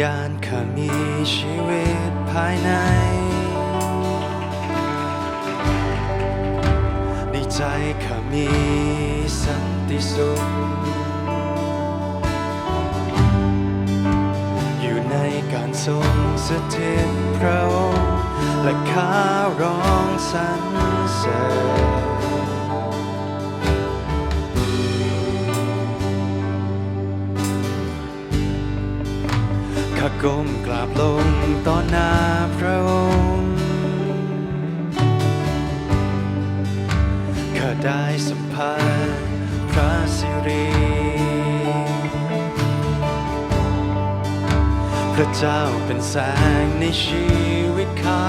ญานข้ามีชีวิตภายใน ในใจข้ามีสันติสุข อยู่ในการทรงสถิตพระองค์และข้ารองสรรเสริญ ข้าก้มกราบลงต่อหน้าพระองค์ข้าได้สัมผัสพระสิริพระเจ้าเป็นแสงในชีวิตข้า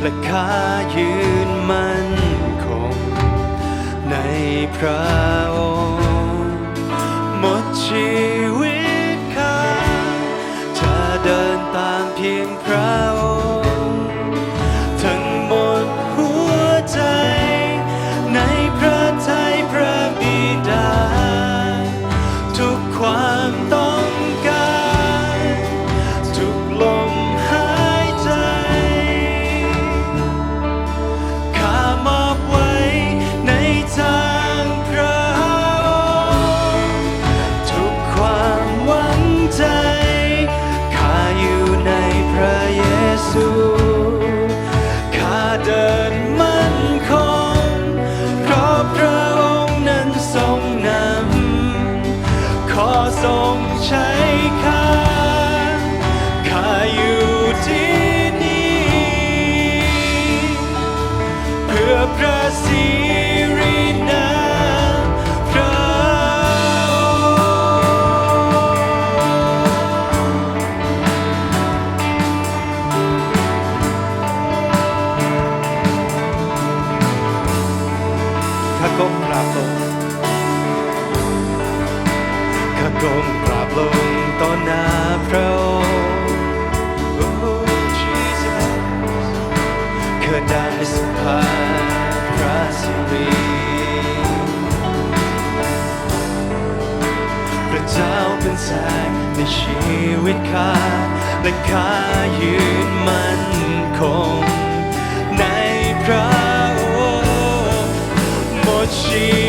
และข้ายืนมั่นคง ในพระองค์หมดชีว อทรงใช้ข้าข้าอยู่ที่นี่ เพื่อพระศี และขายืนมั่นคงในพระองค์หมดชี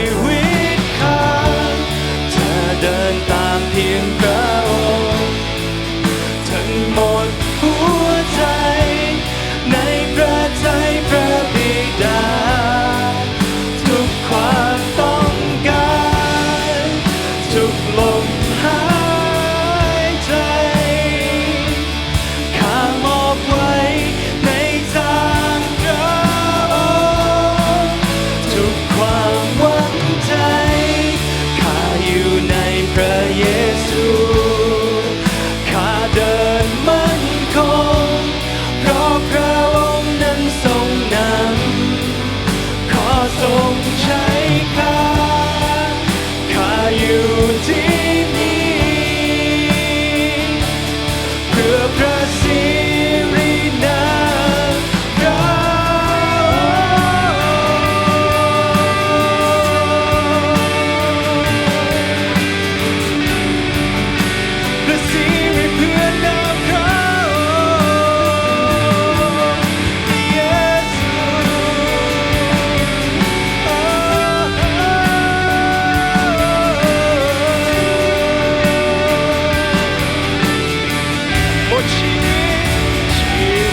หมดชี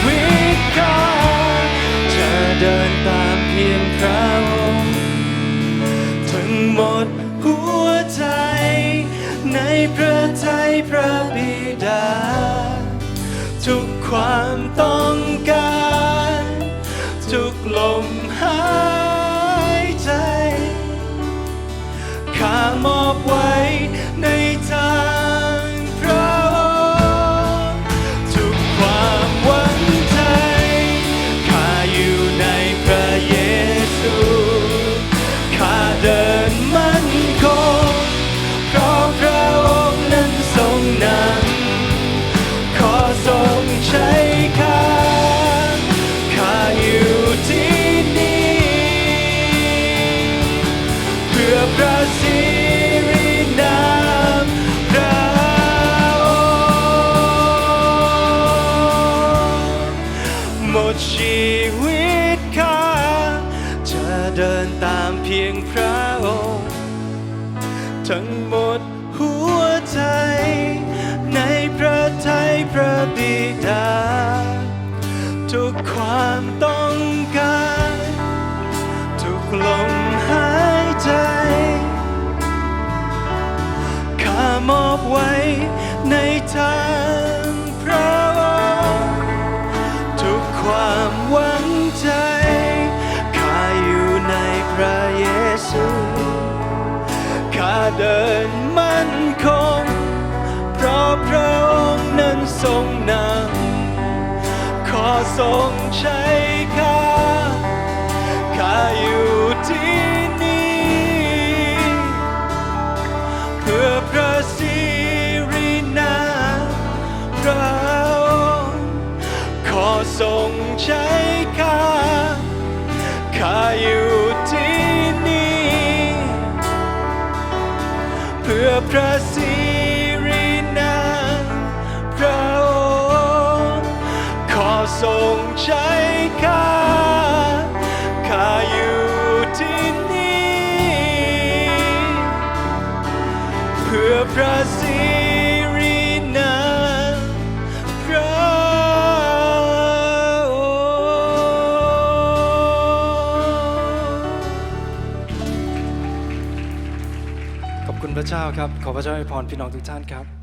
วิตก็จะเดินตามเพียงเขาทั้งหมดหัวใจในพระทัยพระบิดา ทุกความต้อง ทั้งหมดหัวใจ ในพระทัยพระบิดา ทุกความต้องการ ทุกลม ทรงใช้ข้าข้าอยู่ที่นี่ เพื่อพระสิรินาพระองค์ขอทรงใช้ข้าข้าอยู่ที่นี่ เพื่อพระ ทรงใช้ข้าข้าอยู่ที่นี่เพื่อพระสิรินาพระองค์ขอบคุณพระเจ้าครับ ขอพระเจ้าให้พรพี่น้องทุกท่านครับ